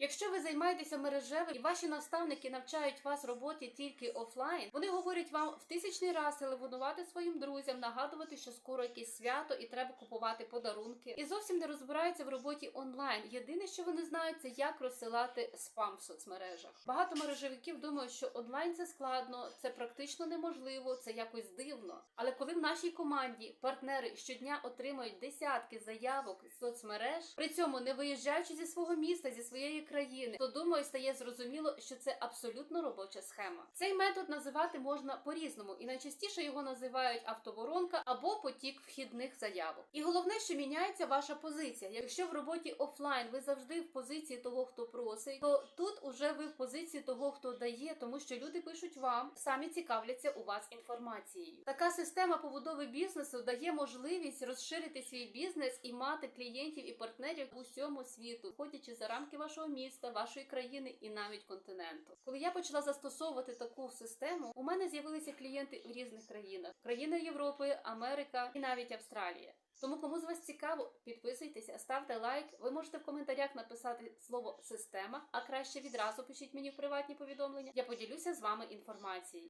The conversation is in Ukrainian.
Якщо ви займаєтеся мережевим і ваші наставники навчають вас роботі тільки офлайн, вони говорять вам в тисячний раз телефонувати своїм друзям, нагадувати, що скоро якесь свято і треба купувати подарунки, і зовсім не розбираються в роботі онлайн. Єдине, що вони знають, це як розсилати спам в соцмережах. Багато мережевиків думають, що онлайн це складно, це практично неможливо, це якось дивно. Але коли в нашій команді партнери щодня отримують десятки заявок з соцмереж, при цьому не виїжджаючи зі свого міста, зі своєї країни, то думаю, стає зрозуміло, що це абсолютно робоча схема. Цей метод називати можна по-різному, і найчастіше його називають автоворонка або потік вхідних заявок. І головне, що міняється ваша позиція. Якщо в роботі офлайн ви завжди в позиції того, хто просить, то тут уже ви в позиції того, хто дає, тому що люди пишуть вам, самі цікавляться у вас інформацією. Така система побудови бізнесу дає можливість розширити свій бізнес і мати клієнтів і партнерів в усьому світу, входячи за рамки вашого міста, вашої країни і навіть континенту. Коли я почала застосовувати таку систему, у мене з'явилися клієнти в різних країнах: країни Європи, Америка і навіть Австралія. Тому, кому з вас цікаво, підписуйтеся, ставте лайк. Ви можете в коментарях написати слово система, а краще відразу пишіть мені в приватні повідомлення. Я поділюся з вами інформацією.